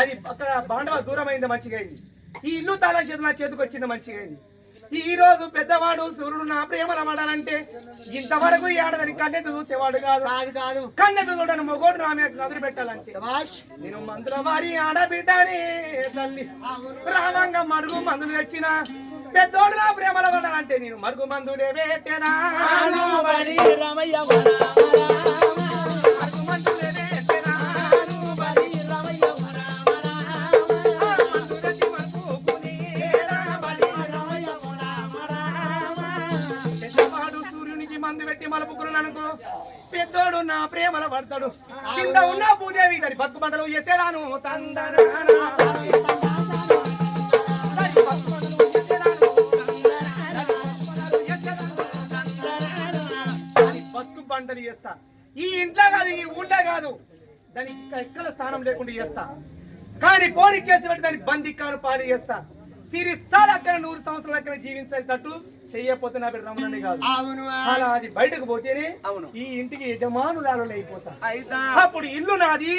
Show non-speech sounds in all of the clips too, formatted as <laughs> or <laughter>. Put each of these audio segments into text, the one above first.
అది అక్కడ బాండవ దూరం అయింది మంచిగా అయింది. ఈ ఇల్లు తాళం చేతులు నా చేతికి వచ్చింది మంచిగా అయింది. ఈ రోజు పెద్దవాడు సూర్యుడు నా ప్రేమ రమడాలంటే ఇంతవరకు ఈ ఆడదని కన్నెత్తి చూసేవాడు కాదు. కాదు కాదు. కన్నెత్తి చూడని మొగోడు నా మీద నదులు పెట్టాలంటే. నేను మందుల వారి ఆడబిడ్డని తల్లి. రామంగా మరుగు మందులు తెచ్చిన పెద్దోడు నా ప్రేమల పడాలంటే నేను మరుగు మందులే పెట్టేనా? రమయ్య మందు పెట్టి మలుపుకున్నాను అనుకో. పెద్దోడు నా ప్రేమల పడతాడు. కింద ఉన్న భూదేవి దాని బతుకు పంటలు ఎసేరాను తందనానా. బతుకు పంటలు చేస్తా. ఈ ఇంట్లో కాదు ఈ ఊళ్ళో కాదు. దానికి ఇంకా ఎక్కడ స్థానం లేకుండా చేస్తా. కానీ కోరి కేసు పెట్టి దాన్ని బందికాను పాలు చేస్తా. సిరిసాల అక్కడ నూరు సంవత్సరాల అక్కడ జీవించేటట్టు చెయ్యపోతే నా పేరు రమణని కాదు. అవును అలా అది బయటకు పోతేనే అవును. ఈ ఇంటికి యజమానురాలు అయిపోతా అప్పుడు ఇల్లు నాది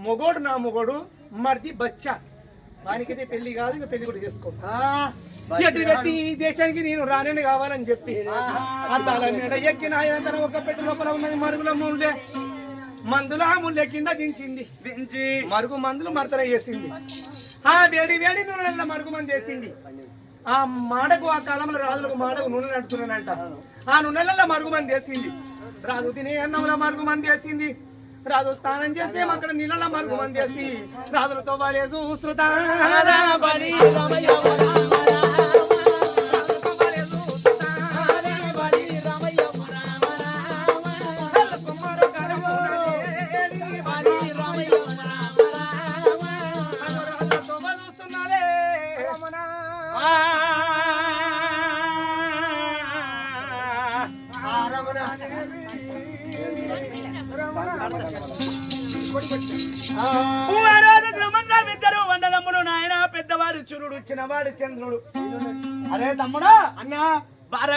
మొగోడు నా మొగోడు మరిది బచ్చా. వానికైతే పెళ్ళి కాదు ఇంకా పెళ్ళి కూడా చేసుకో ఎటు ఈ దేశానికి నేను రానని కావాలని చెప్పి మీద ఎక్కిన ఆయన ఒక పెట్టు లోపల ఉన్నది మరుగుల ముళ్ళే మందుల ముళ్ళే కింద దించింది. దించి. మరుగు మందులు మరతన చేసింది ఆ వేడి వేడి నూనెల మరుగుమని చేసింది. ఆ మాడకు ఆ కాలంలో రాజులకు మాడకు నూనె నడుతున్నానంట ఆ నూనెలలో మరుగుమని చేసింది. రాజు తినే అన్నంలో మరుగుమని చేసింది. వేసింది రాజు స్నానం చేస్తే అక్కడ నీళ్ళలో మరుగుమని చేసి రాజులతో వాలేదు శృత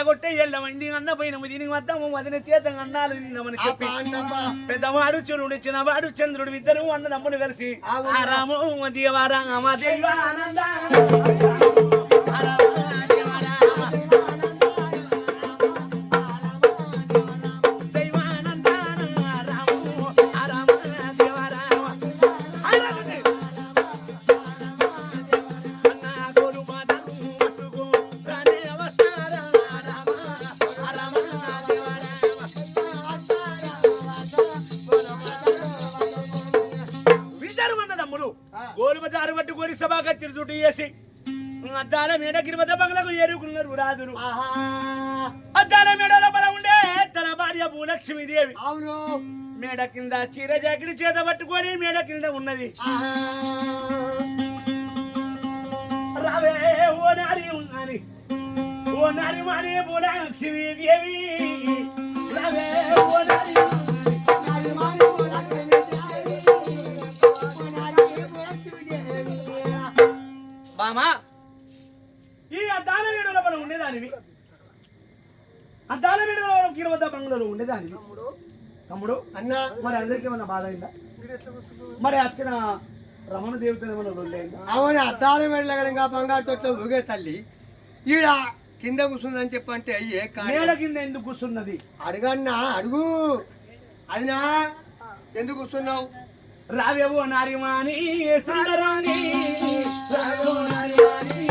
బారగొట్టే ఎల్లమండి అన్న పోయిన దీనికి వద్దాము వదిన చేత అన్నాలు తిన్నామని చెప్పి. పెద్దవాడు చురుడు చిన్నవాడు చంద్రుడు ఇద్దరు అన్నదమ్ముడు కలిసి అవును. ఆ రాము దేవారామ దేవానంద ఇద్దరు అన్నదమ్ముడు గోలు బజారు పట్టి గోరి సభా కచ్చిరి చుట్టూ చేసి అద్దాల మేడ గిరిమత బంగ్లకు ఏరుకున్నారు రాజులు. ఆహా. అద్దాల మేడ లోపల ఉండే తన భార్య భూలక్ష్మీదేవి. అవును. మేడ కింద చీర జాకిడి చేత పట్టుకొని మేడ కింద ఉన్నది. రావే ఓ నారి ఉన్నది ఓ నారి మారి భూలక్ష్మీదేవి. రావే ఓ నారి బామా. ఈ అద్దాల మేడ లోపల ఉండేదానివి. అద్దాల మేడ లోపల గిరివద్ద బంగ్లాలో ఉండేదానివి. తమ్ముడు. అన్నా. మరి అందరికీ ఏమన్నా బాధ అయిందా? మరి వచ్చిన రమణ దేవతలు ఏమన్నా అవును అద్దాల వెళ్ళగలంగా బంగారు తొట్లో ఊగే తల్లి ఈడ కింద కూర్చుందని చెప్పంటే అయ్యే మేడ కింద ఎందుకు కూర్చున్నది? అడుగన్నా అడుగు. అదినా ఎందుకు కూర్చున్నావు? రావేవో నారిమాని సుందరాని. రావేవో నారిమాని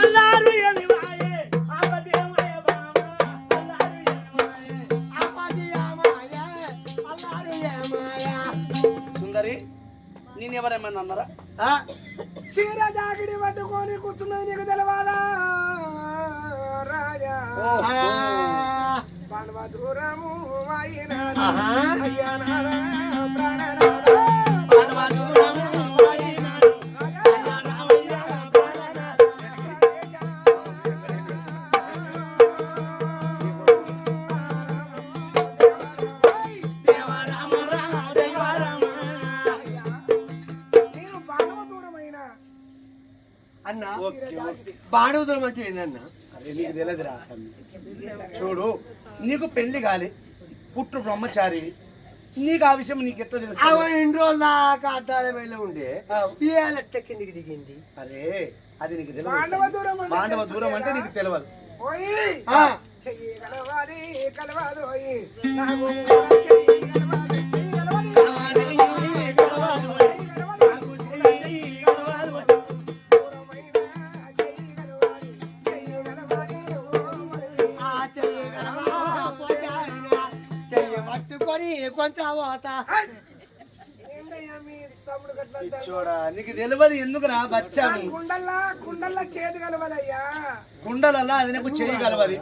అల్లారు ఏమి వాయే, ఆపదేమయ బామ, అల్లారు ఏమి వాయే. సుందరి నేను ఎవరేమన్నా అన్నారా? చీర జాగిడి పట్టుకొని కూర్చున్నది నీకు తెలవాలా? రాజా. పాండవ దూరము అయినా అన్నా ఏందన్నా? నీకు తెలియదురా చూడు నీకు పెళ్ళి కాలే పుట్టు బ్రహ్మచారి. నీకు ఆ విషయం నీకు ఎట్లా తెలుసు? ఇన్ని రోజులు దాకా అద్దాల వేళ ఉండే. ఇవాళ ఎట్ట కిందికి దిగింది? అరే అది నీకు పాండవ తెలియదు దూరం అంటే మాండవ దూరం అంటే నీకు తెలియదు. పట్టుకొని కొంచెం పోత? చూడా నీకు తెలియదు ఎందుకురా బచ్చాను కుండల్లా కుండల్లా చేతి కలవాలయ్యా కుండలల్లా అది నీకు చెయ్యి కలవది.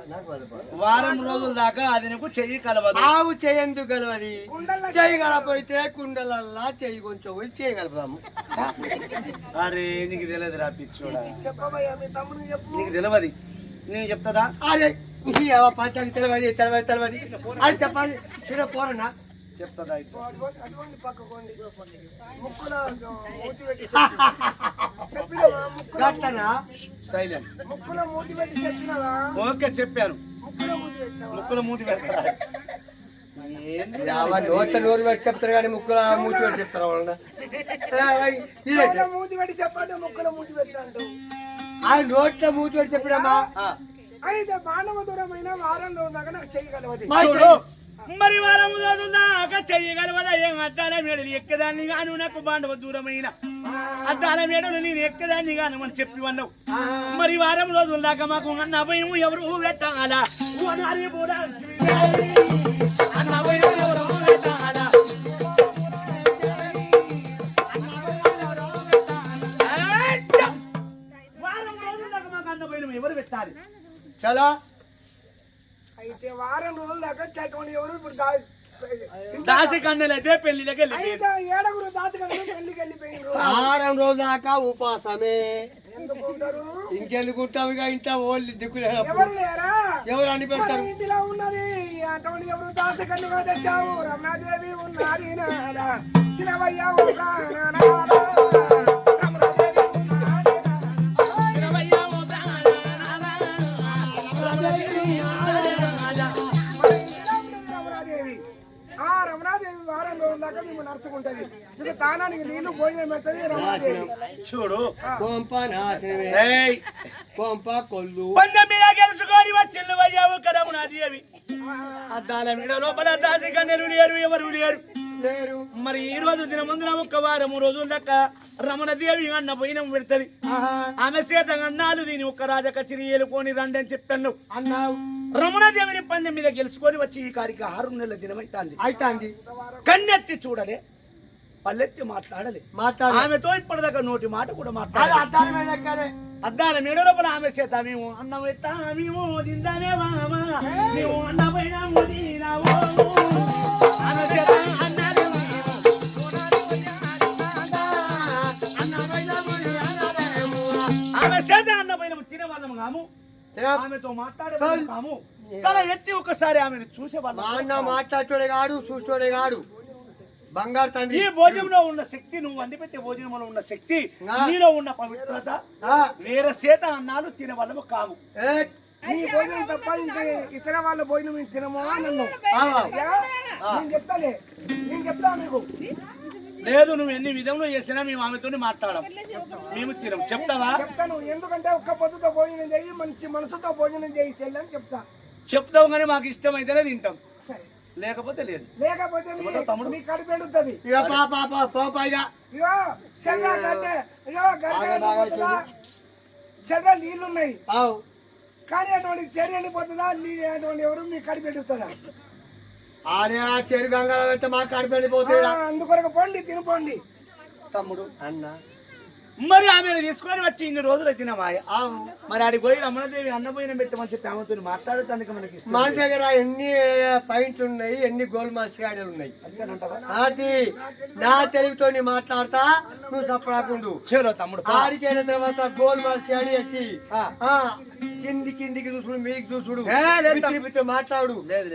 వారం రోజుల దాకా అది నీకు చెయ్యి కలవదు. ఆవు చేయందుకు గలవది కుండల్లా చేయగలపోతే కుండలల్లా చెయ్యి కొంచెం పోయి చేయగలుగుతాము అరే నీకు తెలియదు రా పిచ్చోడా నీకు తెలియదు. నేను చెప్తాదా? అరే పంచానికి తెలియదు తెలియదు తెలియదు అది చెప్పాలి చిన్న పోరన్నా. చెప్తాదా ఓకే చెప్పాను ముక్కులో మూతి పెట్టినవా ముక్కుల మూతి పెడతారా? నోట్ల నోరు పెట్టి చెప్తారు కానీ ముక్కుల మూతి పెట్టి చెప్తారు వాళ్ళ మూతి పెట్టి చెప్పండి ముక్కులో మూతి పెట్టండు ఆ నోట్ల మూతి అయితే బాణవ దూరమైన వారంలో ఉన్నాక నాకు మరి వారం రోజుల దాకా చెయ్యగలవదా ఏం అద్దాల మేడలు ఎక్కదాన్ని గాను నాకు బాండవ దూరమైన. అద్దాల మేడలు నేను ఎక్కదాన్ని గాను అని చెప్పి అన్నావు మరి వారం రోజుల దాకా మాకు అన్న భయం ఎవరు పెట్టాలా చలో అయితే వారం రోజుల దాకా చెటువంటి ఎవరు ఇప్పుడు ఏడుగురు పెళ్ళికి వెళ్ళిపోయినారు. వారం రోజుల దాకా ఉపాసమే ఎందుకు ఉంటారు ఇంకెందుకు ఉంటాం ఇక ఇంట్లో ఓళ్ళు దిక్కులేనప్పుడు ఎవరు లేరా? ఎవరు మన పెడతారు? ఇంటిలో ఉన్నది అటువంటి ఎవరు తెచ్చావు? రమణాదేవి ఉన్నది దాకా మేము నడుచుకుంటది ఇక తానానికి నీళ్ళు భోజనం పెడుతుంది రమణాదేవి చూడు. కొంప నాశనమే. ఏయ్. కొంప కొల్లు. వంద మీద గెలుచుకొని వచ్చిండు వయ్యావు కరమునాది అవి అద్దాల మీద లోపల దాసి కన్నెలు లేరు ఎవరు లేరు? లేరు. మరి ఈ రోజు దినమందున ఒక్క వారము రోజుల లెక్క రమణ దేవి అన్న పోయినం పెడుతుంది. ఆహా. ఆమె చేత అన్నాలు దీని ఒక్క రాజ కచిరి ఏలుకొని రండి అని చెప్పాను. అన్నావు. రమణ దేవిని పందెం మీద గెలుచుకొని వచ్చి ఈ కాడికి ఆరు నెలల దినమైతాంది. అయితాంది. కన్నెత్తి చూడలే పల్లెత్తి మాట్లాడలే. మాట్లాడు ఆమెతో ఇప్పటిదాకా నోటి మాట కూడా మాట్లాడాలి. అద్దాల మేడ లోపల ఆమె చేత మేము అన్నం ఎత్తా మేము తిందామే మామ మేము అన్నమైన ఆమె చేత. ఆమె అన్నమైన కాము. ఆమెతో మాట్లాడే వాళ్ళము కాము తల ఎత్తి ఒకసారి ఆమెను చూసే మా వాళ్ళం అన్న మాట్లాడటోడే కాడు చూసేటోడే కాడు బంగారు తండ్రి ఈ భోజనంలో ఉన్న శక్తి నువ్వు వండి పెట్టే భోజనంలో ఉన్న శక్తి. నీలో ఉన్న పవిత్రత వేరే చేత అన్నాలు తినే వాళ్ళము కాము నీ భోజనం తప్ప ఇంకే ఇతర వాళ్ళ భోజనం తినమో ఆవా. నేను చెప్తాలే నేను చెప్తా మీకు లేదు నువ్వు ఎన్ని విధంలో చేసినా మేము ఆమెతో మాట్లాడం మేము తినం చెప్తావా? చెప్తాను. ఎందుకంటే ఒక్క పొద్దుతో భోజనం చేయి మంచి మనసుతో భోజనం చేయి చెల్లి అని చెప్తా. చెప్తావు కానీ మాకు ఇష్టమైతేనే తింటాం. సరే. లేకపోతే లేదు. లేకపోతే మీ- తమ్ముడు? మీ కడుపు ఎండుతుంది ఇక పా పా పా పో పైగా ఇగో. చెల్ల గడ్డే ఇగో గడ్డ ఎండిపోతుందా చెల్ల నీళ్ళు ఉన్నాయి ఆవు. కానీ అటువంటి చెర్రి ఎండిపోతుందా నీ- అటువంటి ఎవరు మీ కడుపు ఎండుతుందా అరే ఆ చెరు గంగాల పెడితే మా ఆ, అందుకొరకు పొండి తమ్ముడు అన్న. మరి ఆమెను తీసుకొని వచ్చి ఇన్ని రోజులు వచ్చిన మాయ ఆవు. మరి ఆడికి పోయి రమణదేవి అన్నపోయిన పెట్టమని చెప్పి ఆమెతో మాట్లాడటానికి మనకి మన దగ్గర ఎన్ని పాయింట్లు ఉన్నాయి ఎన్ని గోల్ మాల్స్ గాడలు ఉన్నాయి? అది నా తెలుగుతో మాట్లాడతా నువ్వు చెప్పరాకుండు చేరో తమ్ముడు పా. ఆడికి వెళ్ళిన తర్వాత గోల్ మాల్స్ వేసి ఆ. ఆ, కింది కిందికి చూసుడు మీదికి చూసుడు. మాట్లాడు. లేదు.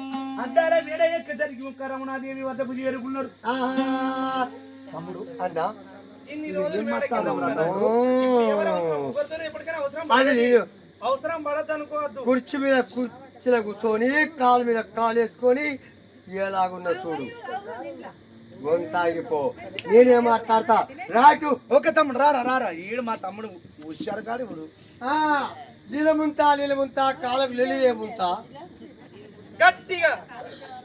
చేరుకుంటారా రాజు. ఎక్కడికి ఒక్క రమణాదేవి వద్దకు చేరుకున్నారు ఆహా. తమ్ముడు అన్నా. కింద అవసరం? అనుకోవద్దు కుర్చీ మీద కుర్చీలో కూర్చొని కాలు మీద కాలు వేసుకొని ఎలాగున్న చూడు. గొంతాగిపో నేనే మాట్లాడతా? రాటు ఓకే తమ్ముడు రారా రారా ఈడు మా తమ్ముడు హుషారు కాడు ఇప్పుడు. నీలముంతా నీలముంతా కాలకు నిలియముంతా గట్టిగా.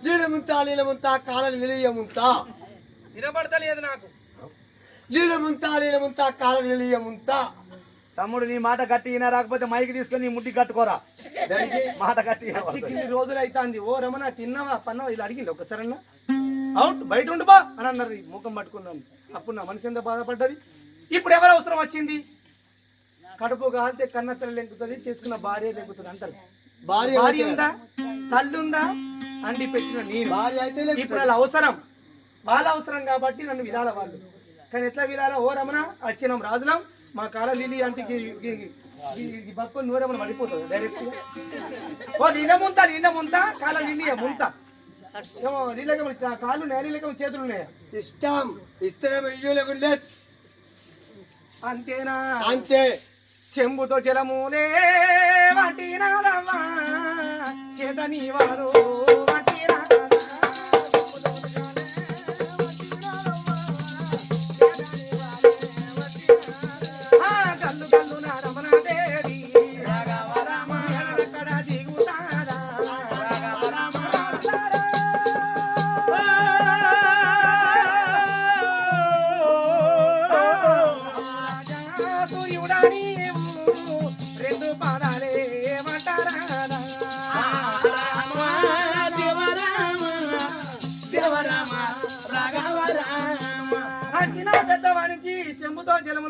నీలముంతా నీలముంతా కాలకు నిలియముంతా. వినబడతలేదు నాకు. నీలముంతా నీలముంతా కాలకు నిలియముంతా. తమ్ముడు నీ మాట గట్టి అయినా రాకపోతే మైకి తీసుకొని నీ ముట్టి కట్టుకోరా. మాట వినబడుతుంది. చిక్కిన్ని రోజులు అవుతాంది ఓ రమణ తిన్నావా పన్నావా? ఇలా అడిగింది ఒకసారన్నా. అవుట్ బయట ఉండు బా అని అన్నారు. ముఖం పట్టుకున్నాను. అప్పుడు నా మనసు ఎంత బాధపడ్డది? ఇప్పుడు ఎవరు అవసరం వచ్చింది? కడుపు కాలితే కన్నతల్లి లెంకుతుంది చేసుకున్న భార్య లెంకుతుంది అంటారు. భార్య ఉందా? తల్లి ఉందా? అండి పెట్టిన నేను. భార్య అయితే ఇప్పుడు వాళ్ళ అవసరం. వాళ్ళ అవసరం కాబట్టి నన్ను వినాల వాళ్ళు. కానీ ఎట్లా వినాల? ఓ రమణ వచ్చినాం రాజులం. మా కాల లిలి అంటే బతుకొని నూరేమన్నా పడిపోతుంది డైరెక్ట్ ఓ నిన్న ముంత నిన్న ముంత? కాల లిలి ముంత. ఏమో కాళ్ళు నేలీలకేమో చేతులు ఉన్నాయా? ఇష్టం. ఇష్టం అంతేనా? అంతే. చెంబుతో జలములే వట్టినాదమ్మా చేతని వారు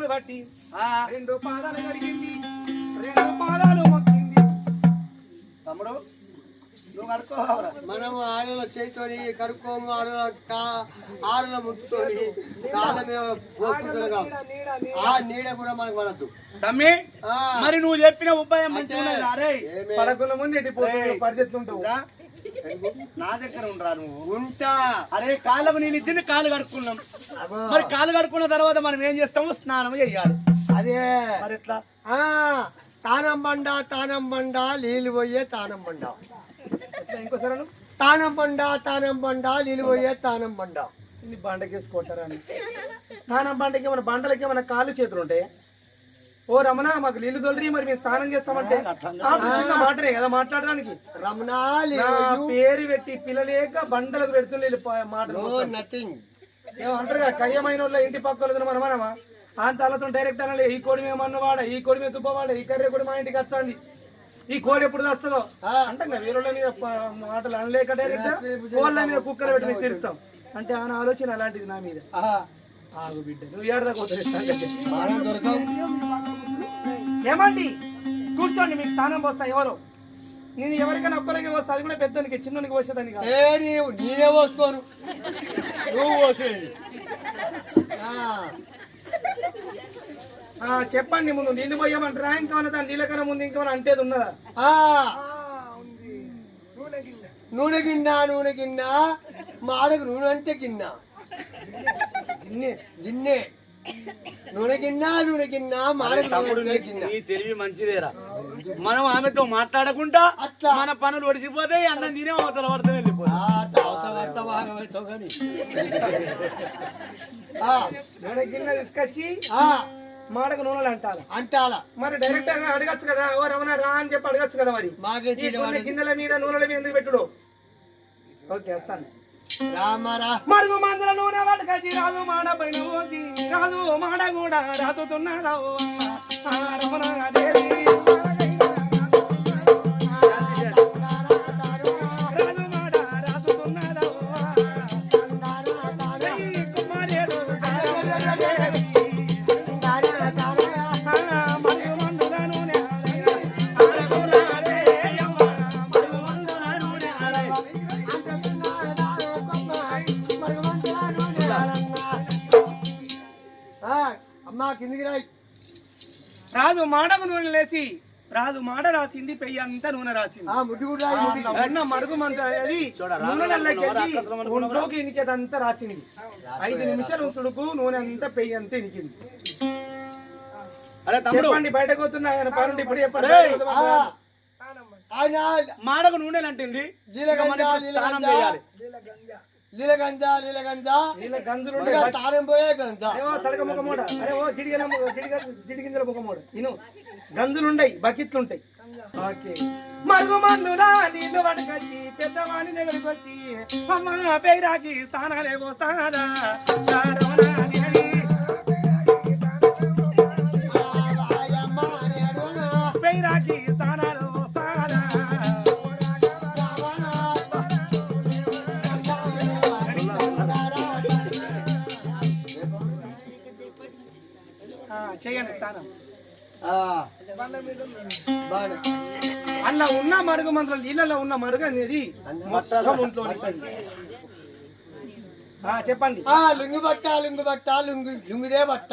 జలములు పట్టి రెండు పాదాలు కడిగింది రెండు పాదాలు మొక్కింది. తమ్ముడు నువ్వు కడుకోవాలా మనం ఆడల చేతితోని కడుక్కోము ఆడల ఆడల ముట్టుతోని కాళ్ళ ఆ నీడ కూడా మనకు పడద్దు. తమ్మి మరి నువ్వు చెప్పిన ఉపాయం మంచిగా పడకుల ముందు ఎట్టిపోతుంది? పరిస్థితులు ఉంటావు. నా దగ్గర ఉండరా నువ్వు? ఉంటా. అరే కాళ్ళకు నేను ఇచ్చింది కాళ్ళు కడుక్కున్నాం. మరి కాళ్ళు కడుక్కున్న తర్వాత మనం ఏం చేస్తాము? స్నానం చేయాలి. అదే. మరి ఎట్లా? ఆ తానం బండ తానం బండ నీళ్ళు పోయే తానం బండ. ఇంకోసారి? తానం బండ తానం బండ నీళ్ళు పోయే తానం బండ. ఇన్ని బండకేసుకుంటారని నాన్న బండకి మన బండలకి మన కాళ్ళు చేతులు ఉంటాయి ఓ రమణ మాకు నీళ్ళు తొలరి మరి మేము స్నానం చేస్తామంటే. ఆ, చిన్న మాటనే కదా మాట్లాడడానికి. రమణ పేరు పెట్టి పిల్లలేక బండలకు పెడుతుండే మాటలు నథింగ్ ఏమో అంటారు కదా కయ్యమైన వాళ్ళ ఇంటి పక్క వాళ్ళతో మన మనమా అంత వాళ్ళతో డైరెక్ట్ అనలే ఈ కోడి మేము అన్నవాడ ఈ కోడి మేము తుప్పవాడ ఈ కర్రీ కూడా మా ఇంటికి వస్తుంది. ఈ కోడి ఎప్పుడు వస్తుందో? అంటాం కదా వేరే వాళ్ళ మీద మాటలు అనలేక డైరెక్ట్ కోళ్ళ మీద కుక్కలు పెట్టి మేము తిరుగుతాం. అంటే ఆయన ఆలోచన అలాంటిది నా మీద. ఆగు బిడ్డ నువ్వు ఏడదాకా ఏమండి? కూర్చోండి మీకు స్థానం పోస్తా ఎవరు? నేను ఎవరికైనా ఒక్కరికి వస్తా అది కూడా పెద్దనికి కాదు. ఏ నీవు నేనే పోసుకోను. నువ్వు పోసేది చెప్పండి ముందు నీళ్ళు పోయమంటారా ఇంకేమన్నా దాని నీళ్ళకన్నా ముందు ఇంకేమైనా అంటేది ఉన్నదా? నూనె గిన్నె నూనె గిన్నె మాడకు నూనె అంటే గిన్నె. గిన్నె గిన్నె. నూనె గిన్నె నూనె గిన్నె మాడకు తమ్ముడు నూనె అంటే గిన్నె నీ తెలివి మంచిదేరా. మనం ఆమెతో మాట్లాడకుండా అట్లా. మన పనులు ఒడిసిపోతాయి అన్నం తినే అవతల పడితే వెళ్ళిపోతాయి ఆ, తాగుతా పడతా బాగా పడతావు కానీ. ఆ, నూనె గిన్నె తీసుకొచ్చి ఆ, మాడకు నూనెలు అంటారు. అంటాల? మరి డైరెక్ట్గా అడగచ్చు కదా. ఓ రమణ రా అని చెప్పి అడగచ్చు కదా మరి. మాకే ఈ కొన్ని గిన్నెల మీద నూనెల మీద ఎందుకు పెట్టుడు? ఓకే వస్తాను. మరుగు మందుల నూనె పట్టుకొచ్చి రాజు మాడ పైన పోసి రాజు మాడ కూడా రాతుతున్నాడు రమణ దేవి రాజు మాడకు నూనె లేసి రాజు మాడ రాసింది పెయ్యి అంతా నూనె రాసింది. అన్న మరుగు మంత్ర అది నూనె నల్లకెళ్ళి ఒంట్లోకి ఇనికేదంతా రాసింది. ఐదు నిమిషాలు ఉంచుడుకు నూనె అంతా పెయ్యి అంతా ఇనికింది. అరే తమ్ముడు. చెప్పండి బయటకు వస్తున్నా ఆయన పనుండి ఇప్పుడు చెప్పండి. మాడకు నూనెలు అంటుంది. లీలగంజా స్నానం లీలగంజా చేయాలి లీలగంజా లీలగంజా వీళ్ళ గంజులు తాళం పోయే గంజా తడక ముఖమోడ. అరే ఓ జిడిగల జిడిగ జిడిగింజల ముఖమోడ. ఇను. గంజులు ఉండయి బకెట్లు ఉంటాయి ఓకే. మరుగు మందులా నీళ్ళు పడకొచ్చి పెద్దవాణి దగ్గరికి వచ్చి అమ్మ పేరాకి స్థానాలే పోస్తాదా అలా ఉన్న మరుగు మంత్రం ఇళ్ళలో ఉన్న మరుగు అనేది మొత్తం ఒంట్లో చెప్పండి. ఆ లుంగి బట్ట లుంగి బట్ట లుంగి లుంగిదే బట్ట.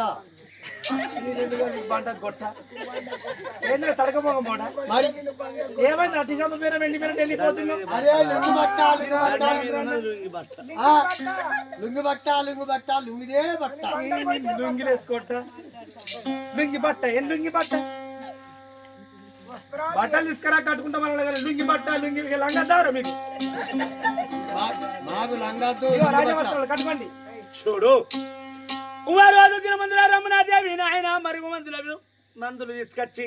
ఏంటంటే తడకపోక మోడ? మరి? ఏమైంది అతి సభ పేరు వెళ్ళి పేరు వెళ్ళిపోతున్నావు? అరే లుంగి బట్ట లుంగి బట్ట. ఆ, లుంగి బట్ట లుంగి బట్ట లుంగిదే బట్ట. లుంగి వేసుకోట లుంగి బట్ట ఏం లుంగి బట్ట? బట్టలు తీసుకురా కట్టుకుంటా మన లుంగి బట్ట లుంగి లంగదారు మీకు? మా- మాకు లుంగి కట్టుకోండి. చూడు వారు రోజు మందుల రమణాదేవి నాయన మరుగు మందులు మందులు తీసుకొచ్చి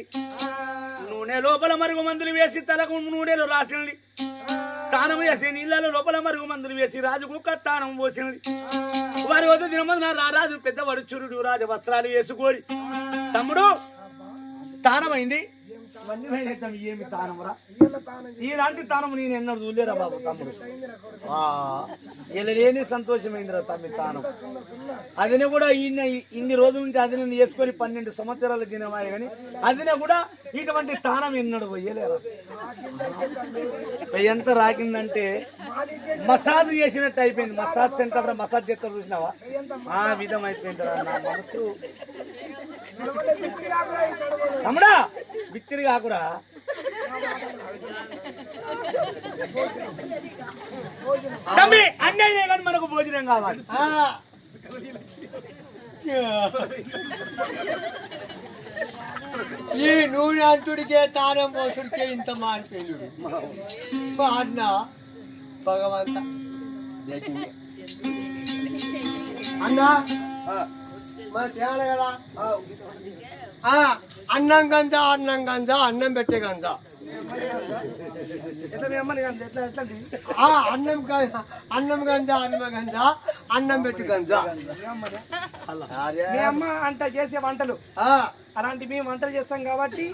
నూనె లోపల మరుగు మందులు వేసి తలకు నూనెలో రాసింది తానం వేసి నీళ్ళలో లోపల మరుగు మందులు వేసి రాజుకు తానం పోసింది వారి వద్ద దినమందున రా రాజు పెద్దవాడు చురుడు రాజు వస్త్రాలు వేసుకోడి తమ్ముడు తానమైంది? మళ్ళీ ఏమి తానమురా ఇలాంటి తానం నేను ఎన్నడూ చూడలేరా బాబు తమ్ముడు? ఇలా లేని సంతోషమైందిరా తమ్మి తానం. అదినే కూడా ఈయన ఇన్ని రోజుల నుంచి అదినే వేసుకొని పన్నెండు సంవత్సరాల దినమాయ కానీ అదినే కూడా ఇటువంటి తానం ఎన్నడు పోయలేరా ఎంత రాకిందంటే మసాజ్ చేసినట్టు అయిపోయింది. మసాజ్ సెంటర్ మసాజ్ చేస్తారు చూసినావా? ఆ విధం అయిపోయిందిరా నా మనసు. తమ్ముడా బిత్తిరి కాకురా. తమ్మి అన్నీ కానీ మనకు భోజనం కావాలి. ఆ, ఈ నూనె అంటుడికే తానం పోసుడికే ఇంత మారిపోయింది మా అన్న భగవంత. <laughs> అన్న మన చేయాలి కదా ఆ, అన్నం గంజా అన్నం గంజా అన్నం పెట్టే గంజా. అన్నం అన్నం గంజా అన్నం గంజా అన్నం పెట్టు గంజా. మీ అమ్మ అంట చేసే వంటలు. అలాంటి మేము వంటలు చేస్తాం కాబట్టి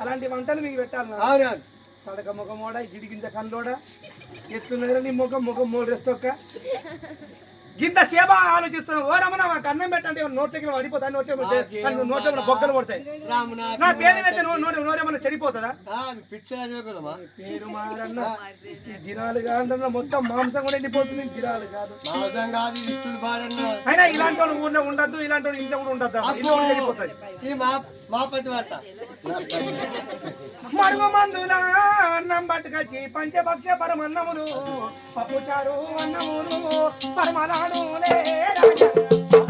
అలాంటి వంటలు మీకు పెట్టాలి. అవునవును తడక ముఖమోడ గిడిగింజ కల్లోడ ఎట్లున్నదిరా నీ ముఖం? ముఖం మూడేస్తొక్క గింత సేవ ఆలోచిస్తాను ఓ రమణ మాకు అన్నం పెట్టండి నోట్లకి పడిపోతా నోట్లో నోట్లో బొక్కలు పడతాయి నా పేరు పెడితే నో నోరు నోరేమన్నా చెడిపోతుందా? కాదు మొత్తం మాంసం కూడా ఎండిపోతుంది కాదు. అయినా ఇలాంటి వాడు ఊళ్ళో ఉండద్దు ఇలాంటి వాడు ఇంట్లో కూడా ఉండద్దు. మరుగు మందుల అన్నం పట్టుకొచ్చి పంచభక్ష పరమన్నములు పప్పుచారు అన్నములు పరమలాడు రాజా